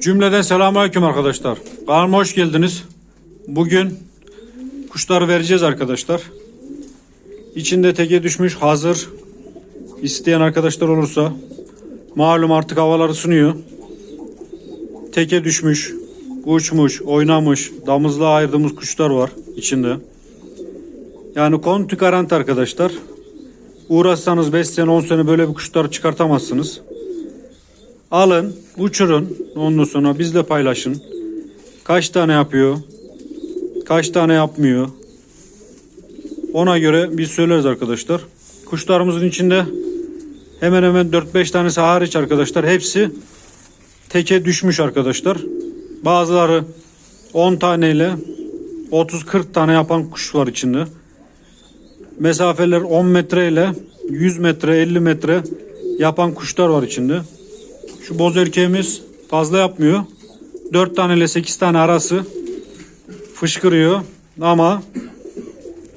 Cümleden selamünaleyküm arkadaşlar. Kanalıma hoş geldiniz. Bugün kuşları vereceğiz arkadaşlar. İçinde teke düşmüş hazır. İsteyen arkadaşlar olursa malum artık havaları sunuyor. Teke düşmüş, uçmuş, oynamış, damızlığa ayırdığımız kuşlar var içinde. Yani kontu garanti arkadaşlar. Uğraşsanız 5 sene 10 sene böyle bir kuşları çıkartamazsınız. Alın, uçurun. Sonra bizle paylaşın. Kaç tane yapıyor? Kaç tane yapmıyor? Ona göre biz söyleriz arkadaşlar. Kuşlarımızın içinde hemen hemen 4-5 tanesi hariç arkadaşlar. Hepsi teke düşmüş arkadaşlar. Bazıları 10 taneyle 30-40 tane yapan kuş var içinde. Mesafeler 10 metre ile 100 metre 50 metre yapan kuşlar var içinde. Şu boz erkeğimiz fazla yapmıyor. 4 tane ile 8 tane arası fışkırıyor ama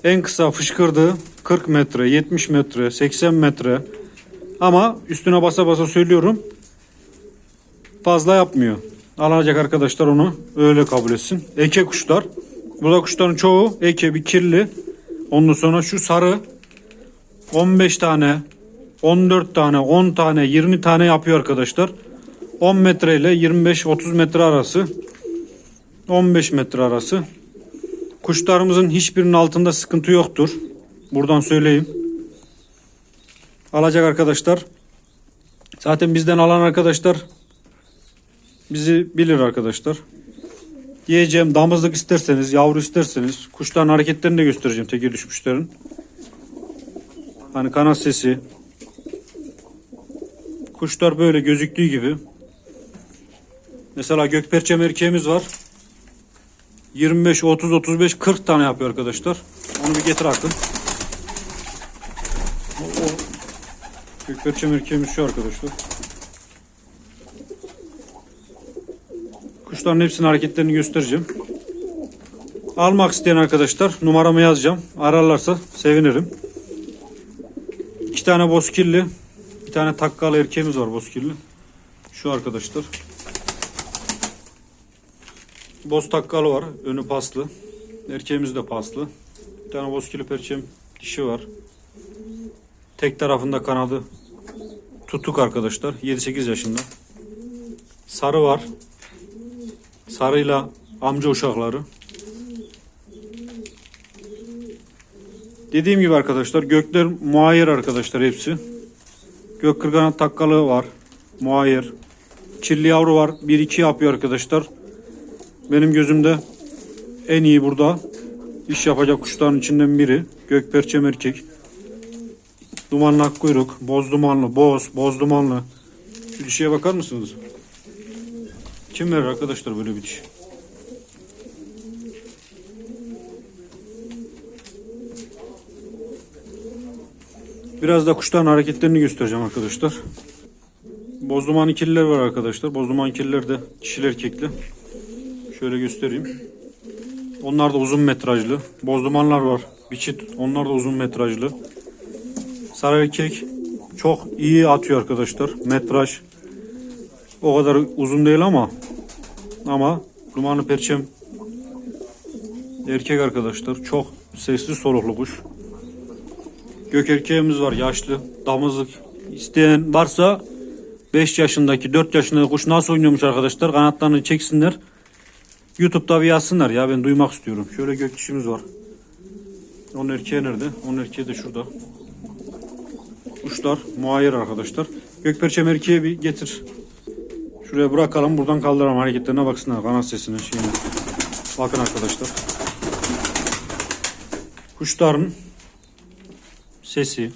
en kısa fışkırdığı 40 metre, 70 metre, 80 metre ama üstüne basa basa söylüyorum fazla yapmıyor. Alacak arkadaşlar onu öyle kabul etsin. Eke kuşlar. Burada kuşların çoğu eke bir kirli. Ondan sonra şu sarı 15 tane 14 tane, 10 tane, 20 tane yapıyor arkadaşlar. 10 metre ile 25-30 metre arası. 15 metre arası. Kuşlarımızın hiçbirinin altında sıkıntı yoktur. Buradan söyleyeyim. Alacak arkadaşlar. Zaten bizden alan arkadaşlar bizi bilir arkadaşlar. Diyeceğim damızlık isterseniz, yavru isterseniz kuşların hareketlerini de göstereceğim teke düşmüşlerin. Hani kanat sesi, Kuşlar böyle gözüktüğü gibi. Mesela gökperçem erkeğimiz var. 25, 30, 35, 40 tane yapıyor arkadaşlar. Onu bir getir Akın. O, o. Gökperçem erkeğimiz şu arkadaşlar. Kuşların hepsinin hareketlerini göstereceğim. Almak isteyen arkadaşlar numaramı yazacağım. Ararlarsa sevinirim. İki tane bozkirli, bir tane takkalı erkeğimiz var bozkirli. Şu arkadaşlar. Boz takkalı var. Önü paslı. Erkeğimiz de paslı. Bir tane bozkirli perçem dişi var. Tek tarafında kanadı tutuk arkadaşlar. 7-8 yaşında. Sarı var. Sarıyla amca uşakları. Dediğim gibi arkadaşlar gökler muayyer arkadaşlar hepsi. Gök kırganat takkalı var. Muayyer. Çilli yavru var. 1-2 yapıyor arkadaşlar. Benim gözümde en iyi burada iş yapacak kuşların içinden biri. Gökperçem erkek. Dumanlı akkuyruk. Boz dumanlı. Boz. Boz dumanlı. Şu dişiye bakar mısınız? Kim verir arkadaşlar böyle bir diş? Biraz da kuşların hareketlerini göstereceğim arkadaşlar. Bozduman ikililer var arkadaşlar. Bozduman ikililer de dişil erkekli. Şöyle göstereyim. Onlar da uzun metrajlı. Bozdumanlar var. Bir çift. Onlar da uzun metrajlı. Sarı erkek çok iyi atıyor arkadaşlar. Metraj o kadar uzun değil ama ama dumanlı perçem erkek arkadaşlar. Çok sesli soluklu kuş. Gök erkeğimiz var yaşlı. Damızlık isteyen varsa 5 yaşındaki 4 yaşındaki kuş nasıl oynuyormuş arkadaşlar kanatlarını çeksinler. Youtube'da bir yazsınlar ya ben duymak istiyorum. Şöyle gök dişimiz var. Onun erkeği nerede? Onun erkeği de şurada. Kuşlar muayyer arkadaşlar. Gökperçem erkeği bir getir. Şuraya bırakalım buradan kaldıralım hareketlerine baksınlar kanat sesine şeyine. Bakın arkadaşlar. Kuşların sesi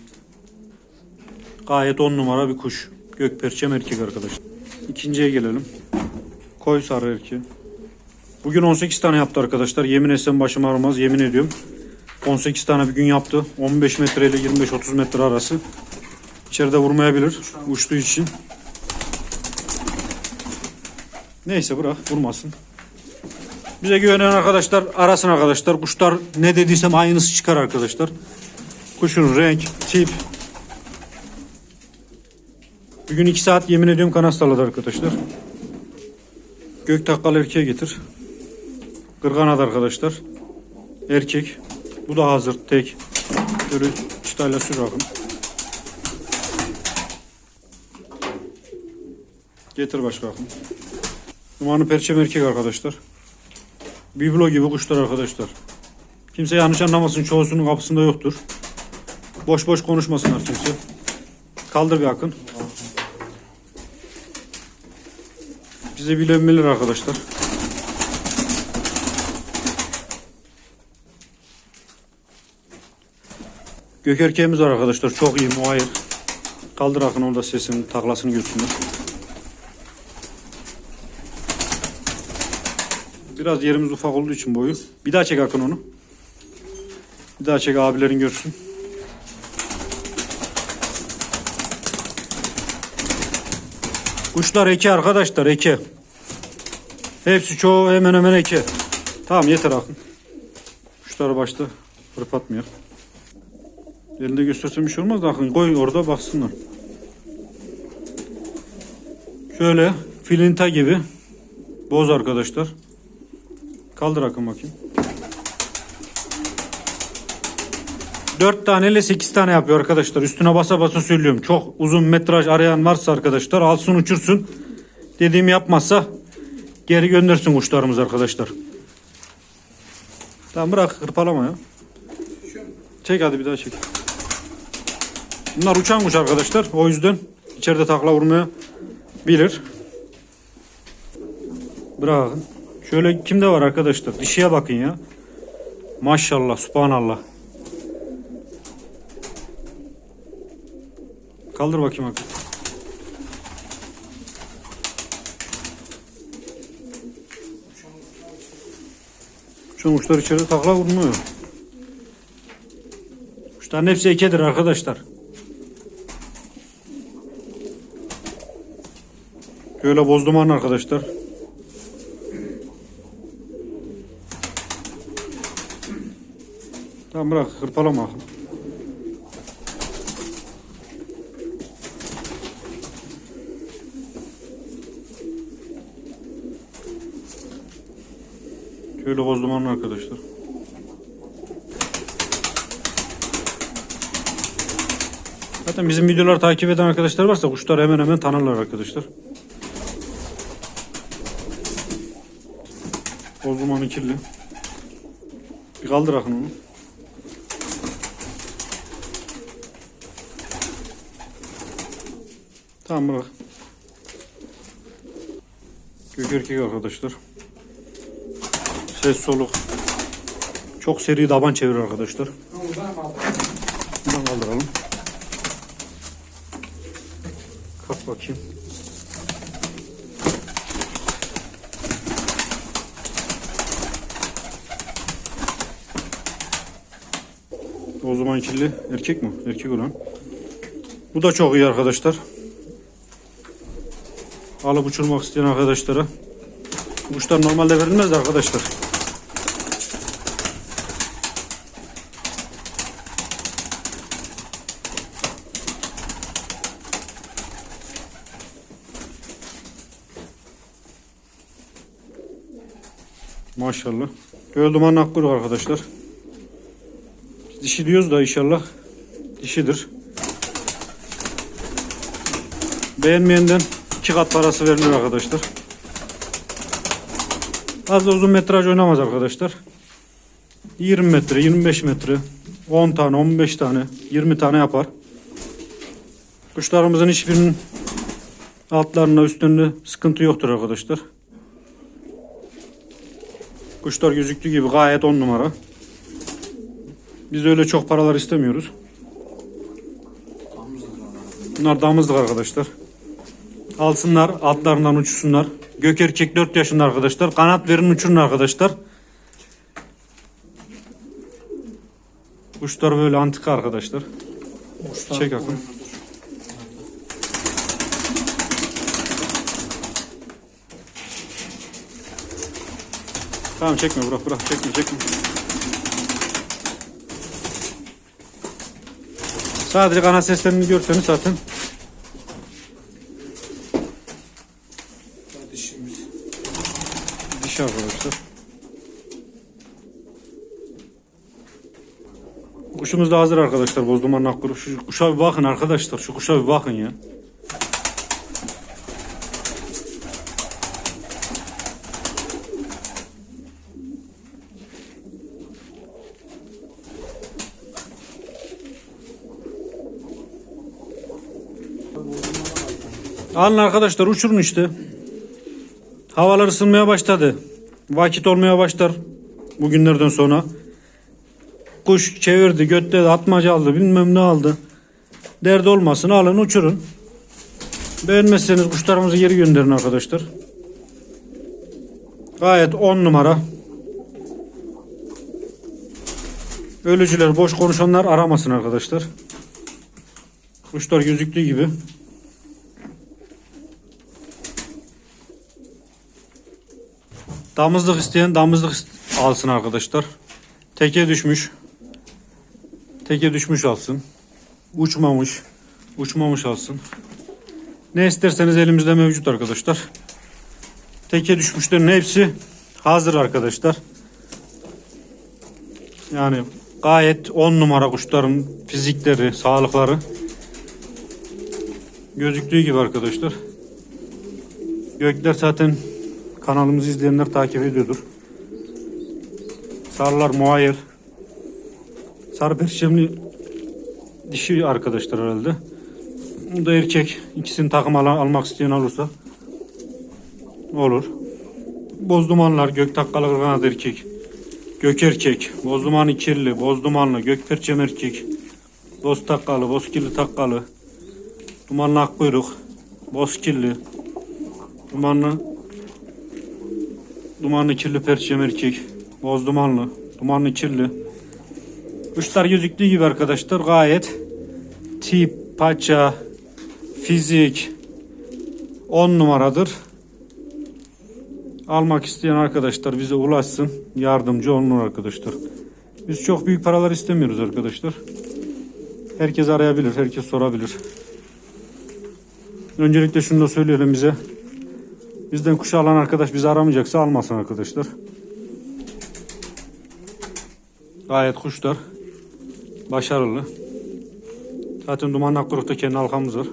gayet on numara bir kuş. Gökperçem erkek arkadaşlar. İkinciye gelelim. Koy sarı erkeği. Bugün 18 tane yaptı arkadaşlar. Yemin etsem başım ağrımaz. Yemin ediyorum. 18 tane bir gün yaptı. 15 metre ile 25-30 metre arası. İçeride vurmayabilir. Uçtuğu için. Neyse bırak vurmasın. Bize güvenen arkadaşlar arasın arkadaşlar. Kuşlar ne dediysem aynısı çıkar arkadaşlar. Kuşun renk, tip. Bugün 2 saat yemin ediyorum kanat salladı arkadaşlar. Gök takkalı erkeğe getir. Kırganat arkadaşlar. Erkek. Bu da hazır tek. Böyle çıtayla sür bakın. Getir başka bakın. Numaranı perçem erkek arkadaşlar. Biblo gibi kuşlar arkadaşlar. Kimse yanlış anlamasın çoğusunun kapısında yoktur. Boş boş konuşmasınlar kimse. Kaldır bir akın. Bize bilen bilir arkadaşlar. Gök erkeğimiz var arkadaşlar. Çok iyi muayir. Kaldır akın orada sesini, taklasını görsünler. Biraz yerimiz ufak olduğu için boyu. Bir daha çek akın onu. Bir daha çek abilerin görsün. Kuşlar eke arkadaşlar eke. Hepsi çoğu hemen hemen eke. Tamam yeter akın. Kuşları başta hırpatmıyor. Elinde göstersem bir şey olmaz da akın koy orada baksınlar. Şöyle filinta gibi boz arkadaşlar. Kaldır akın bakayım. 4 tane ile 8 tane yapıyor arkadaşlar. Üstüne basa basa söylüyorum. Çok uzun metraj arayan varsa arkadaşlar alsın uçursun. Dediğimi yapmazsa geri göndersin kuşlarımız arkadaşlar. Tamam bırak hırpalama ya. Çek hadi bir daha çek. Bunlar uçan kuş arkadaşlar. O yüzden içeride takla vurmaya bilir. Bırakın. Şöyle kimde var arkadaşlar? Dişiye bakın ya. Maşallah, subhanallah. Kaldır bakayım bak. Şu uçlar içeride takla vurmuyor. Kuşların hepsi ekedir arkadaşlar. Böyle bozduman arkadaşlar. Tamam bırak hırpalama. Şöyle bozdumanlı arkadaşlar. Zaten bizim videoları takip eden arkadaşlar varsa kuşları hemen hemen tanırlar arkadaşlar. Bozdumanı kirli. Bir kaldır akın onu. Tamam bırak. Gök arkadaşlar. Ses soluk. Çok seri daban çevirir arkadaşlar. Buradan kaldıralım. Kalk bakayım. O zaman kirli erkek mi? Erkek olan. Bu da çok iyi arkadaşlar. Alıp uçurmak isteyen arkadaşlara. Bu Kuşlar normalde verilmez arkadaşlar. Maşallah. Göl dumanı akkuyruk arkadaşlar. Dişi diyoruz da inşallah dişidir. Beğenmeyenden iki kat parası verilir arkadaşlar. Fazla uzun metraj oynamaz arkadaşlar. 20 metre, 25 metre, 10 tane, 15 tane, 20 tane yapar. Kuşlarımızın hiçbirinin altlarında üstlerinde sıkıntı yoktur arkadaşlar. Kuşlar gözüktüğü gibi gayet 10 numara. Biz öyle çok paralar istemiyoruz. Bunlar damızlık arkadaşlar. Alsınlar, altlarından uçsunlar. Gök erkek 4 yaşında arkadaşlar. Kanat verin uçurun arkadaşlar. Kuşlar böyle antika arkadaşlar. Çek akın. Tamam çekme bırak bırak çekme çekme. Sadece kanat seslerini görseniz zaten Dişimiz. Dişi arkadaşlar. Kuşumuz da hazır arkadaşlar. Bozduman akkuru. Şu kuşa bir bakın arkadaşlar. Şu kuşa bir bakın ya. Alın arkadaşlar uçurun işte. Havalar ısınmaya başladı. Vakit olmaya başlar bugünlerden sonra. Kuş çevirdi, götte atmaca aldı, bilmem ne aldı. Derdi olmasın alın uçurun. Beğenmezseniz kuşlarımızı geri gönderin arkadaşlar. Gayet 10 numara. Ölücüler, boş konuşanlar aramasın arkadaşlar. Kuşlar gözüktüğü gibi. Damızlık isteyen damızlık alsın arkadaşlar. Teke düşmüş. Teke düşmüş alsın. Uçmamış. Uçmamış alsın. Ne isterseniz elimizde mevcut arkadaşlar. Teke düşmüşlerin hepsi hazır arkadaşlar. Yani gayet 10 numara kuşların fizikleri, sağlıkları gözüktüğü gibi arkadaşlar. Gökler zaten kanalımızı izleyenler takip ediyordur. Sarılar muayyer. Sarı perçemli dişi arkadaşlar herhalde. Bu da erkek. İkisini takım al almak isteyen olursa olur. Bozdumanlar, gök takkalı kırkanat erkek. Gök erkek, bozdumanı kirli, bozdumanlı, gök perçem erkek. Boz takkalı, boz kirli takkalı. Dumanlı akkuyruk, boz kirli. Dumanlı Dumanlı kirli perçem erkek. Boz dumanlı. Dumanlı kirli. Kuşlar gözüktüğü gibi arkadaşlar gayet tip, paça, fizik 10 numaradır. Almak isteyen arkadaşlar bize ulaşsın. Yardımcı olun arkadaşlar. Biz çok büyük paralar istemiyoruz arkadaşlar. Herkes arayabilir, herkes sorabilir. Öncelikle şunu da söyleyelim bize. Bizden kuş alan arkadaş bizi aramayacaksa almasın arkadaşlar. Gayet kuşlar başarılı. Zaten Duman Akkuruk'ta kendi halkamız var.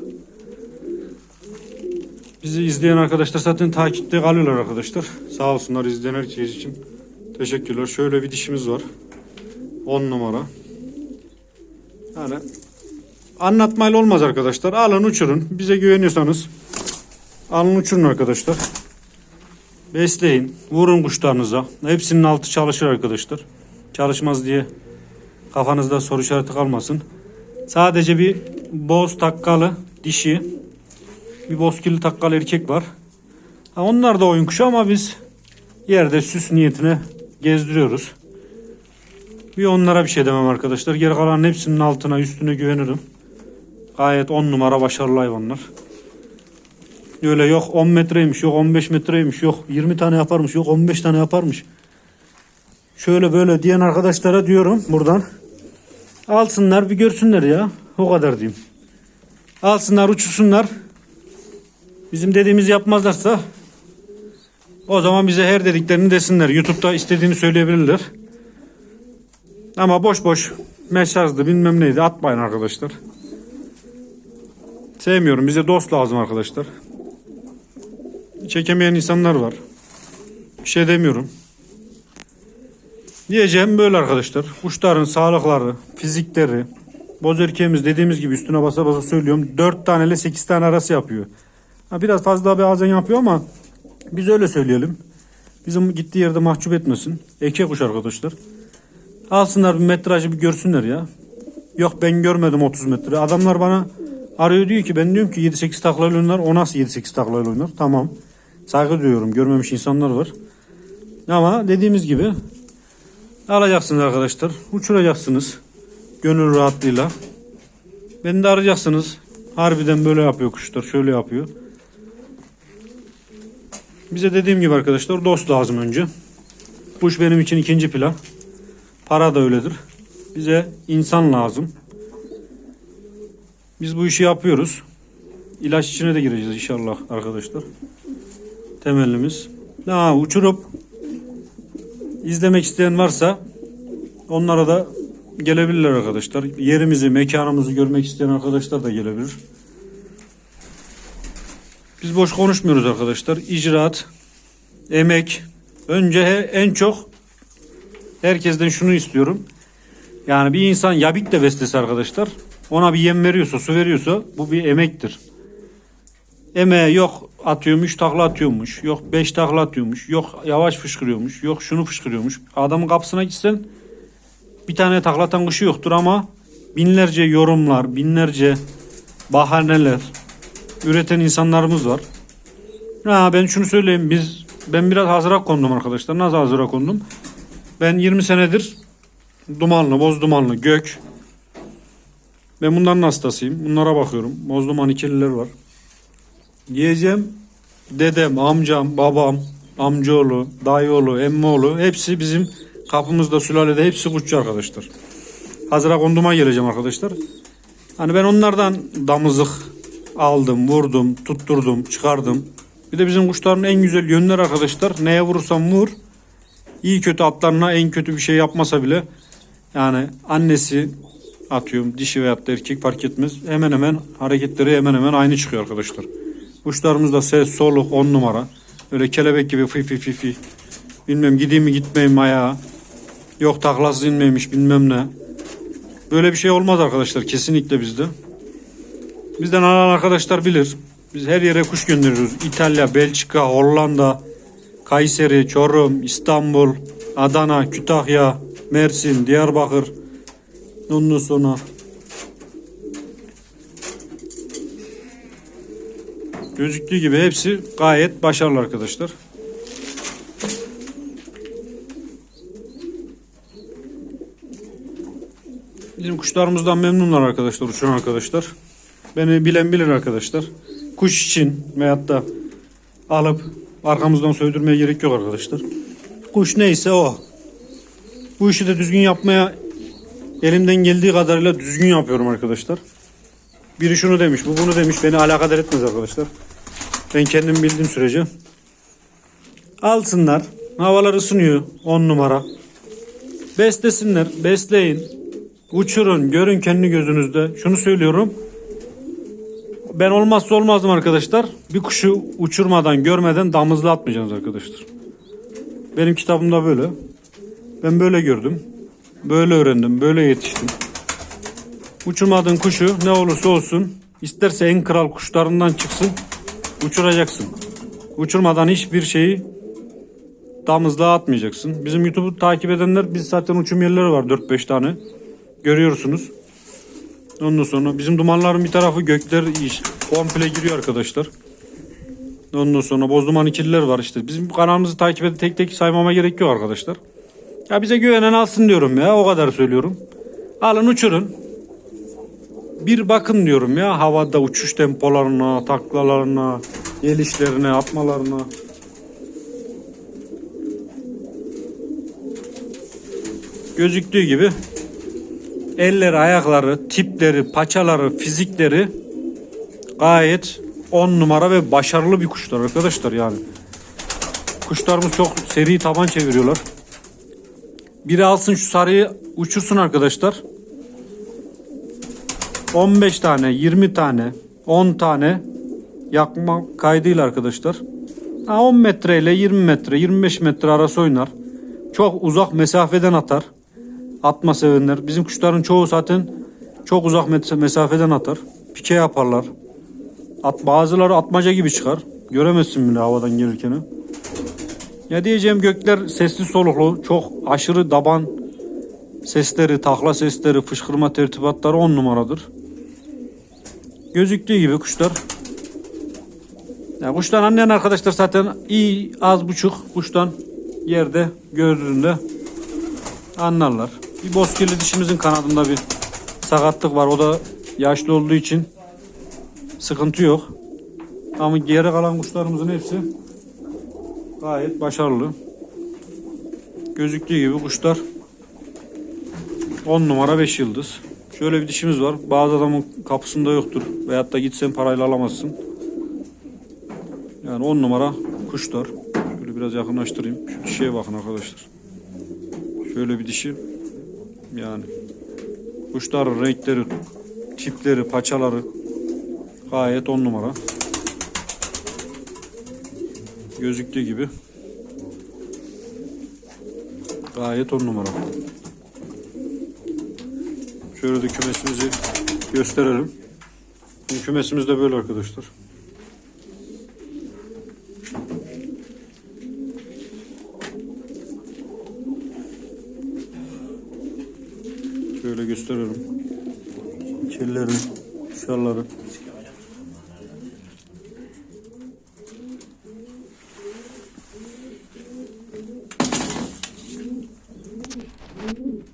Bizi izleyen arkadaşlar zaten takipte kalıyorlar arkadaşlar. Sağ olsunlar izleyen herkes için. Teşekkürler. Şöyle bir dişimiz var. 10 numara. Yani anlatmayla olmaz arkadaşlar. Alın uçurun. Bize güveniyorsanız Alın uçurun arkadaşlar. Besleyin. Vurun kuşlarınıza. Hepsinin altı çalışır arkadaşlar. Çalışmaz diye kafanızda soru işareti kalmasın. Sadece bir boz takkalı dişi. Bir bozkirli takkalı erkek var. Ha, onlar da oyun kuşu ama biz yerde süs niyetine gezdiriyoruz. Bir onlara bir şey demem arkadaşlar. Geri kalan hepsinin altına üstüne güvenirim. Gayet 10 numara başarılı hayvanlar. Öyle yok 10 metreymiş, yok 15 metreymiş, yok 20 tane yaparmış, yok 15 tane yaparmış. Şöyle böyle diyen arkadaşlara diyorum buradan. Alsınlar bir görsünler ya. O kadar diyeyim. Alsınlar uçursunlar. Bizim dediğimizi yapmazlarsa o zaman bize her dediklerini desinler. Youtube'da istediğini söyleyebilirler. Ama boş boş mesajdı bilmem neydi atmayın arkadaşlar. Sevmiyorum. Bize dost lazım arkadaşlar. Çekemeyen insanlar var. Bir şey demiyorum. Diyeceğim böyle arkadaşlar. Kuşların sağlıkları, fizikleri, boz erkeğimiz dediğimiz gibi üstüne basa basa söylüyorum. 4 tane ile 8 tane arası yapıyor. Biraz fazla bazen yapıyor ama biz öyle söyleyelim. Bizim gittiği yerde mahcup etmesin. Eke kuş arkadaşlar. Alsınlar bir metrajı bir görsünler ya. Yok ben görmedim 30 metre. Adamlar bana arıyor diyor ki ben diyorum ki 7-8 taklayla oynar. O nasıl 7-8 taklayla oynar? Tamam. Saygı duyuyorum. Görmemiş insanlar var. Ama dediğimiz gibi alacaksınız arkadaşlar. Uçuracaksınız. Gönül rahatlığıyla. Beni de arayacaksınız. Harbiden böyle yapıyor kuşlar. Şöyle yapıyor. Bize dediğim gibi arkadaşlar dost lazım önce. Kuş benim için ikinci plan. Para da öyledir. Bize insan lazım. Biz bu işi yapıyoruz. İlaç içine de gireceğiz inşallah arkadaşlar. Temellimiz. Ha, uçurup izlemek isteyen varsa onlara da gelebilirler arkadaşlar. Yerimizi, mekanımızı görmek isteyen arkadaşlar da gelebilir. Biz boş konuşmuyoruz arkadaşlar. İcraat, emek. Önce en çok herkesten şunu istiyorum. Yani bir insan yabik de beslese arkadaşlar. Ona bir yem veriyorsa, su veriyorsa bu bir emektir. Emeğe yok atıyormuş, takla atıyormuş. Yok beş takla atıyormuş. Yok yavaş fışkırıyormuş. Yok şunu fışkırıyormuş. Adamın kapısına gitsen bir tane taklatan kuşu yoktur ama binlerce yorumlar, binlerce bahaneler üreten insanlarımız var. Ha, ben şunu söyleyeyim biz ben biraz hazıra kondum arkadaşlar. Nasıl hazıra kondum? Ben 20 senedir dumanlı, boz dumanlı, gök. Ben bunların hastasıyım. Bunlara bakıyorum. Boz duman ikililer var. Diyeceğim dedem, amcam, babam, amcaoğlu, dayıoğlu, emmioğlu hepsi bizim kapımızda sülalede hepsi kuşçu arkadaşlar. Hazıra konduma geleceğim arkadaşlar. Hani ben onlardan damızlık aldım, vurdum, tutturdum, çıkardım. Bir de bizim kuşların en güzel yönleri arkadaşlar. Neye vurursam vur. İyi kötü atlarına en kötü bir şey yapmasa bile yani annesi atıyorum dişi veyahut da erkek fark etmez. Hemen hemen hareketleri hemen hemen aynı çıkıyor arkadaşlar. Kuşlarımızda ses, soluk 10 numara. Öyle kelebek gibi fi fi fi fi. Bilmem gideyim mi gitmeyeyim ayağa. Yok taklasız inmeymiş bilmem ne. Böyle bir şey olmaz arkadaşlar kesinlikle bizde. Bizden alan arkadaşlar bilir. Biz her yere kuş gönderiyoruz. İtalya, Belçika, Hollanda, Kayseri, Çorum, İstanbul, Adana, Kütahya, Mersin, Diyarbakır. Ondan sonra gözüktüğü gibi hepsi gayet başarılı arkadaşlar. Bizim kuşlarımızdan memnunlar arkadaşlar, uçan arkadaşlar. Beni bilen bilir arkadaşlar. Kuş için veyahut da alıp arkamızdan söydürmeye gerek yok arkadaşlar. Kuş neyse o. Bu işi de düzgün yapmaya elimden geldiği kadarıyla düzgün yapıyorum arkadaşlar. Biri şunu demiş, bu bunu demiş. Beni alakadar etmez arkadaşlar. Ben kendim bildiğim sürece. Alsınlar. Havalar ısınıyor. 10 numara. Beslesinler. Besleyin. Uçurun. Görün kendi gözünüzde. Şunu söylüyorum. Ben olmazsa olmazdım arkadaşlar. Bir kuşu uçurmadan, görmeden damızlı atmayacaksınız arkadaşlar. Benim kitabımda böyle. Ben böyle gördüm. Böyle öğrendim. Böyle yetiştim. Uçurmadığın kuşu ne olursa olsun isterse en kral kuşlarından çıksın uçuracaksın. Uçurmadan hiçbir şeyi damızlığa atmayacaksın. Bizim YouTube'u takip edenler biz zaten uçum yerleri var 4-5 tane. Görüyorsunuz. Ondan sonra bizim dumanların bir tarafı gökler komple giriyor arkadaşlar. Ondan sonra boz duman ikililer var işte. Bizim kanalımızı takip edip tek tek saymama gerek yok arkadaşlar. Ya bize güvenen alsın diyorum ya o kadar söylüyorum. Alın uçurun. Bir bakın diyorum ya havada uçuş tempolarına, taklalarına, gelişlerine, atmalarına. Gözüktüğü gibi elleri, ayakları, tipleri, paçaları, fizikleri gayet 10 numara ve başarılı bir kuşlar arkadaşlar yani. Kuşlarımız çok seri taban çeviriyorlar. Biri alsın şu sarıyı uçursun arkadaşlar. 15 tane, 20 tane, 10 tane yakma kaydıyla arkadaşlar. Ha, 10 metre ile 20 metre, 25 metre arası oynar. Çok uzak mesafeden atar. Atma sevenler. Bizim kuşların çoğu zaten çok uzak mesafeden atar. Pike yaparlar. At, bazıları atmaca gibi çıkar. Göremezsin bile havadan gelirken. Ya diyeceğim gökler sesli soluklu. Çok aşırı daban sesleri, takla sesleri, fışkırma tertibatları on numaradır. Gözüktüğü gibi kuşlar. Ya kuştan anlayan arkadaşlar zaten iyi az buçuk kuştan yerde gördüğünde anlarlar. Bir bozkirli dişimizin kanadında bir sakatlık var. O da yaşlı olduğu için sıkıntı yok. Ama geri kalan kuşlarımızın hepsi gayet başarılı. Gözüktüğü gibi kuşlar 10 numara 5 yıldız. Şöyle bir dişimiz var. Bazı adamın kapısında yoktur. Veyahut da gitsen parayla alamazsın. Yani 10 numara kuşlar. Şöyle biraz yakınlaştırayım. Şu dişiye bakın arkadaşlar. Şöyle bir dişi. Yani kuşların renkleri, tipleri, paçaları gayet on numara. Gözüktüğü gibi gayet on numara. Şöyle kümesimizi gösterelim. Bizim kümesimiz de böyle arkadaşlar. Şöyle gösterelim. Kirleri, şalları.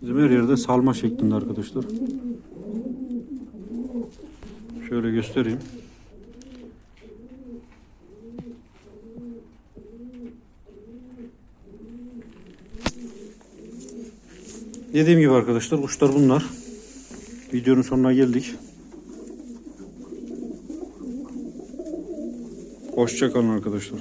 Bizim her yerde salma şeklinde arkadaşlar. Şöyle göstereyim. Dediğim gibi arkadaşlar kuşlar bunlar. Videonun sonuna geldik. Hoşçakalın arkadaşlar.